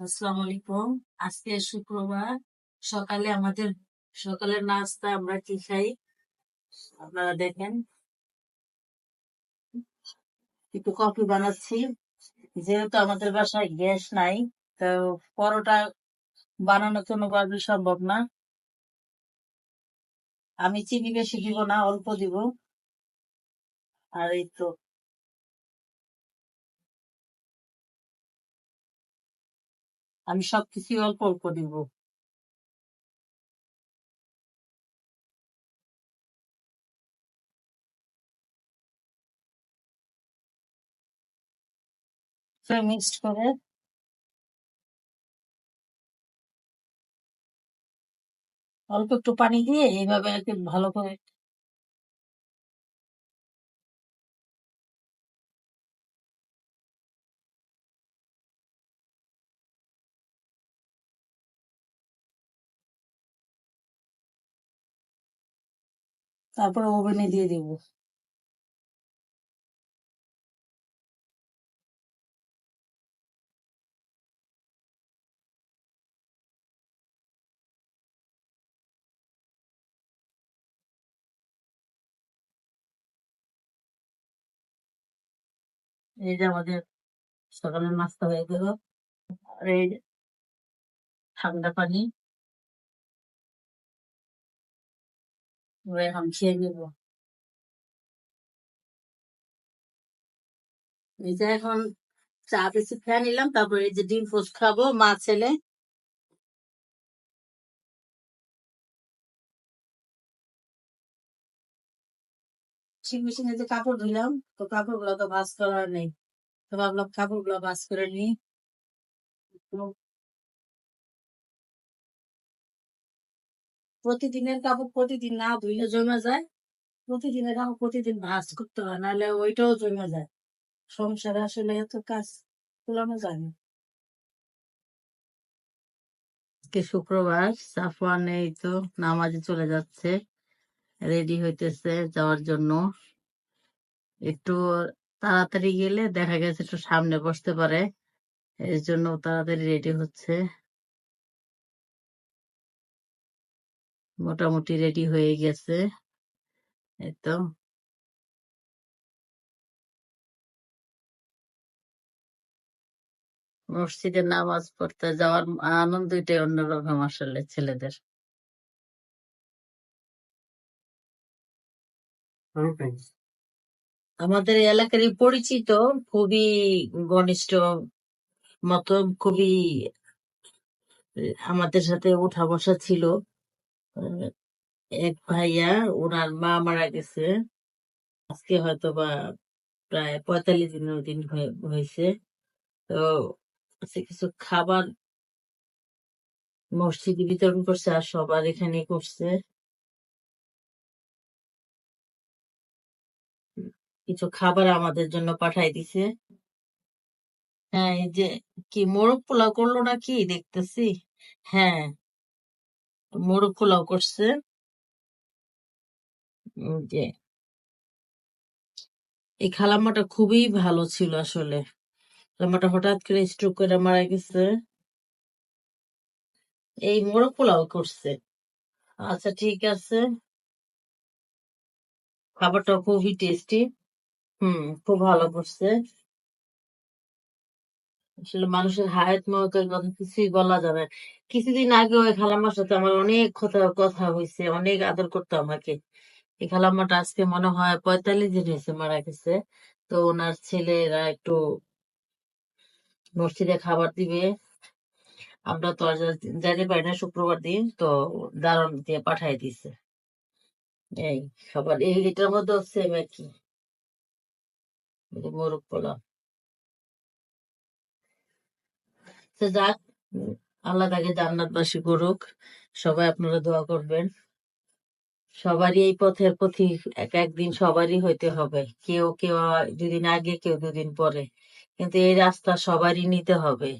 আসসালামু আলাইকুম। আজকে শুক্রবার। সকালে আমাদের, সকালের নাস্তা আমরা কি খাই? আপনারা দেখেন। একটু কফি বানাচ্ছি। যেহেতু আমাদের বাসায় গ্যাস নাই, তো পরোটা বানানোর জন্য কোনোভাবে সম্ভব না। আমি চিনি বেশি দিব না, অল্প দিব। আর এই তো আমি সবকিছু অল্প অল্প দিব। মিক্সড করে। অল্প একটু পানি দিয়ে এইভাবে ভালো করে তারপরে ওভেনে দিয়ে দিব। এই যে আমাদের সকালের নাস্তা হয়ে গেল। আর এই ঠান্ডা পানি। আমরা এখন খেয়ে নেব এই যে এখন চা বেশি খেয়ে নিলাম তারপরে এই যে ডিম পোস্ট খাব মা ছেলে ঠিক মেশিনে যে কাপড় ধুলাম তো কাপড়গুলো তো ভাস করা নেই তো ভাবলাম কাপড়গুলো ভাস করে নিই প্রতিদিনের কাপড় প্রতিদিন না ধুইলে জমে যায়। প্রতিদিনের কাপড় প্রতিদিন ভাস করতে হয়, নাহলে ওইটাও জমে যায়। সংসারে আসলে এত কাজ তুলানো যায় না শুক্রবার, সাফওয়ান এই তো নামাজে চলে যাচ্ছে, রেডি হইতেছে যাওয়ার জন্য। একটু তাড়াতাড়ি গেলে দেখা গেছে একটু সামনে বসতে পারে, এর জন্য তাড়াতাড়ি রেডি হচ্ছে। মোটামুটি রেডি হয়ে গেছে। এই তো। মসজিদে নামাজ পড়তে যাওয়ার আনন্দটাই অন্যরকম আসলে ছেলেদের। আমাদের এই এলাকারই পরিচিত খুবই ঘনিষ্ঠ মতো খুবই আমাদের সাথে উঠা বসা ছিল। এক ভাইয়া ওনার মা মারা গেছে। আজকে হয়তো বা প্রায় পঁয়তাল্লিশ দিনের দিন হয়ে- হয়েছে। তো আজকে কিছু খাবার মসজিদে বিতরণ করছে আর সবার এখানে করছে। কিছু খাবার আমাদের জন্য পাঠাই দিছে। হ্যাঁ এই যে কি মোরগ পোলাও করল নাকি? দেখতেছি। হ্যাঁ। মোরগ পোলাও করছে। এই খালাম্মাটা খুবই ভালো ছিল আসলে। খালাম্মাটা হঠাৎ করে স্ট্রোক করে মারা গেছে। এই মোরগ পোলাও করছে। আচ্ছা ঠিক আছে। খাবারটা খুবই টেস্টি হুম, খুব ভালো করছে। আসলে মানুষের হায়াত মহতের কথা কিছুই বলা যাবে না। কিছুদিন আগে ওই খালাম্মার সাথে আমার অনেক কথা কথা হয়েছে অনেক আদর করতো আমাকে। এই খালাম্মাটা আজকে মনে হয় পঁয়তাল্লিশ দিন হয়েছে মারা গেছে। তো ওনার ছেলেরা একটু মসজিদে খাবার দিবে। আমরা তো আর যাইতে পারি না শুক্রবার দিন, তো দারুণ দিয়ে পাঠাই দিছে। এই খাবার এই এটার মধ্যে সেম এই যে মোরগ পোলাও তো যাক, আল্লাহ তাকে জান্নাতবাসী করুক। সবাই আপনারা দোয়া করবেন। সবারই এই পথের প্রতি এক একদিন সবারই হইতে হবে। কেউ কেউ দুদিন আগে, কেউ দুদিন পরে। কিন্তু এই রাস্তা সবারই নিতে হবে।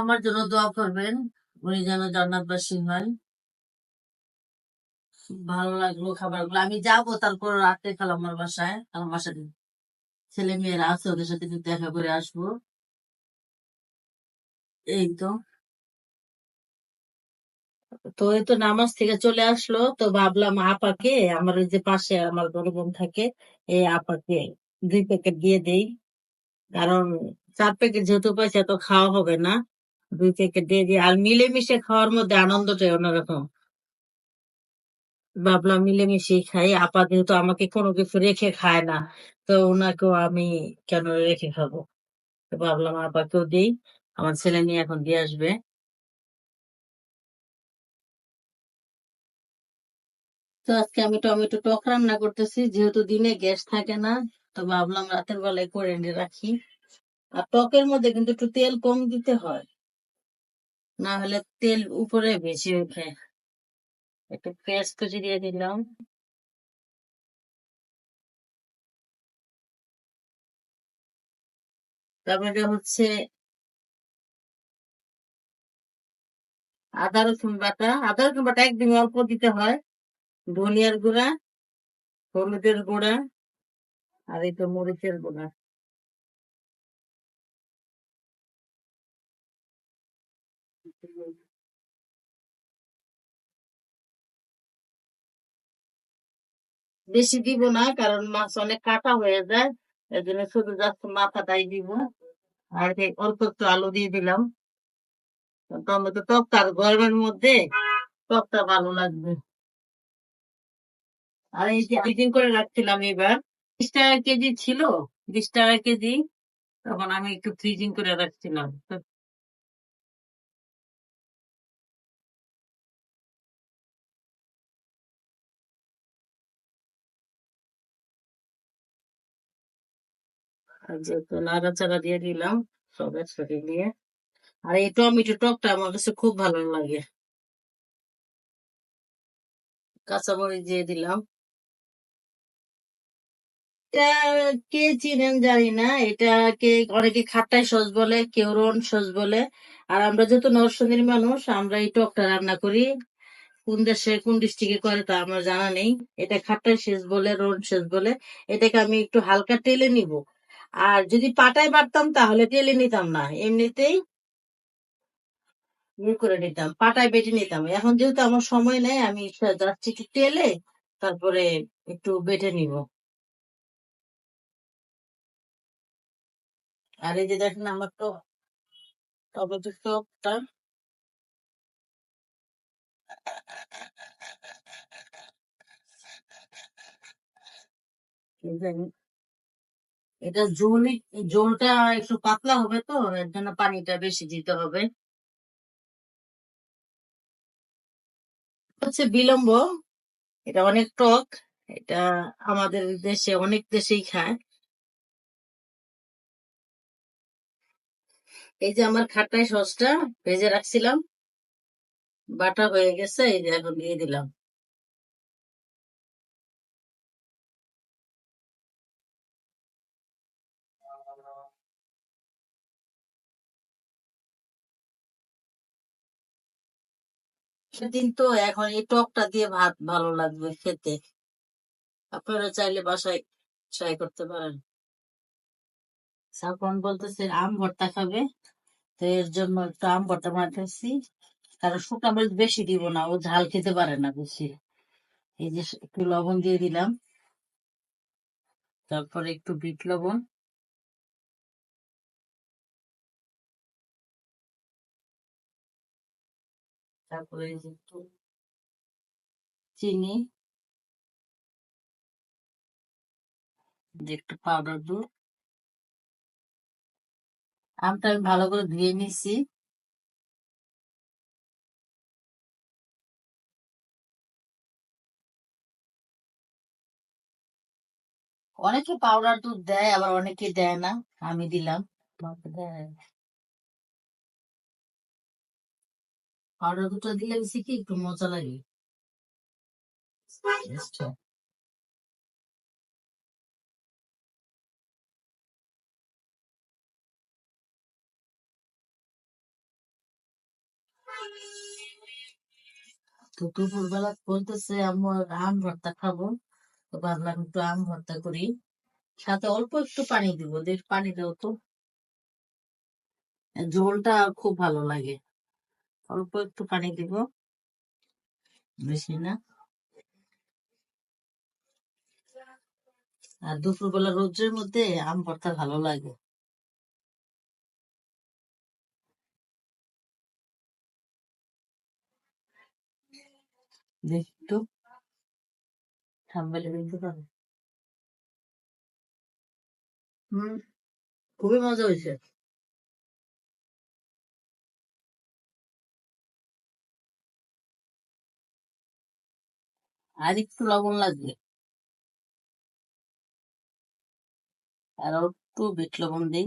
আমার জন্য দোয়া করবেন। উনি যেন জান্নাতবাসী হয় ভালো লাগল খাবারগুলো। আমি যাব তারপর রাতে খালাম্মার বাসায় আমার বাসায় ছেলে মেয়েরা আছে, ওদের সাথে দেখা করে আসব। এই তো তো এই তো নামাজ থেকে চলে আসলো তো ভাবলাম আপাকে আমার যে পাশে আমার বড় বোন থাকে এই আপাকে দুই প্যাকেট দিয়ে দেই কারণ চার প্যাকেট যেহেতু পয়সা তো খাওয়া হবে না দুই প্যাকেট দিয়ে দিই আর মিলেমিশে খাওয়ার মধ্যে আনন্দটাই অন্যরকম ভাবলাম মিলেমিশেই খাই আপা যেহেতু আমাকে কোনো কিছু রেখে খায় না তো ওনাকেও আমি কেন রেখে খাব ভাবলাম আপাকেও দিই আমার ছেলে নিয়ে এখন দিয়ে আসবে। তো আজকে আমি টমেটো টক রান্না করতেছি, যেহেতু দিনে গ্যাস থাকে না, তো ভাবলাম রাতের বেলায় করে এনে রাখি। আর টকের মধ্যে কিন্তু একটু তেল কম দিতে হয়, না হলে তেল উপরে বেশি ওঠে। একটু পেঁয়াজ কুচি দিয়ে দিলাম। তারপরে হচ্ছে আদা, রসুন বাটা। আদা, রসুন বাটা একদম অল্প দিতে হয়। ধনিয়ার গুঁড়া, হলুদের গুঁড়া, আর এই তো মরিচের গুঁড়া। বেশি দিব না, কারণ মাছ অনেক কাটা হয়ে যায়। এর জন্য শুধু জাস্ট মাথাটাই দিব। আর অল্প একটু আলু দিয়ে দিলাম। টমেটো আর গরমের মধ্যে টকটা ভালো লাগবে। আর এই যে ফ্রিজিং করে রাখছিলাম এবার, বিশ টাকা কেজি ছিল, বিশ টাকা কেজি, তখন আমি একটু ফ্রিজিং করে রাখছিলাম। যেহেতু নাড়াচাড়া দিয়ে দিলাম সবের একসাথে দিয়ে আর এই টমেটো টকটা আমার কাছে খুব ভালো লাগে। কাঁচামরিচ দিয়ে দিলাম। কে চিনেন জানি না এটাকে অনেকে খাটাই সস বলে, কেউ রন সস বলে। আর আমরা যেহেতু নরসিংদীর মানুষ, আমরা এই টকটা রান্না করি। কোন দেশে, কোন ডিস্ট্রিক্টে করে তা আমার জানা নেই। এটা খাটাই শেষ বলে রন শেষ বলে। এটাকে আমি একটু হালকা টেলে নিব। আর যদি পাটায় বাটতাম তাহলে টেলে নিতাম না। এমনিতেই করে নিতাম, পাটায় বেটে নিতাম। এখন যেহেতু আমার সময় নেই, আমি যাচ্ছি একটু টেলে তারপরে একটু বেটে নিব। আর এই যে দেখেন আমার তো টমেটো এটা ঝোল ঝোলটা একটু পাতলা হবে তো, এর জন্য পানিটা বেশি দিতে হবে। হচ্ছে বিলম্ব। এটা অনেক টক। এটা আমাদের দেশে, অনেক দেশেই খায়। এই যে আমার খাটাই সসটা ভেজে রাখছিলাম। বাটা হয়ে গেছে, এই যে এখন দিয়ে দিলাম। সেদিন তো এখন এই টকটা দিয়ে ভাত ভালো লাগবে খেতে। আপনারা চাইলে বাসায় ট্রাই করতে পারেন। সাফন বলতেছে, আম ভর্তা খাবে? তো এর জন্য একটু আম ভর্তা বানাতেছি। কারণ শুকনা মরিচ বেশি দিব না, ও ঝাল খেতে পারে না বেশি এই যে একটু লবণ দিয়ে দিলাম। তারপরে একটু বিট লবণ। তারপরে একটু চিনি একটু পাউডার দুধ আমটা আমি ভালো করে ধুয়ে নিছি। অনেকে পাউডার দুধ দেয়, আবার অনেকে দেয় না। আমি দিলাম। পাউডার দুধটা দিলে বেশি কি একটু মজা লাগে. তো দুপুরবেলা বলতেছে আমার আম ভর্তা খাব। তো ভাবলাম একটু আম ভর্তা করি। সাথে অল্প একটু পানি দিব পানি দাও তো। ঝোলটা খুব ভালো লাগে। অল্প একটু পানি দিব। বেশি না। আর দুপুরবেলা রোদ্রের মধ্যে আম ভর্তা ভালো লাগে। হম, খুবই মজা হয়েছে। আর একটু লবণ লাগবে। আর একটু বিট লবণ দিই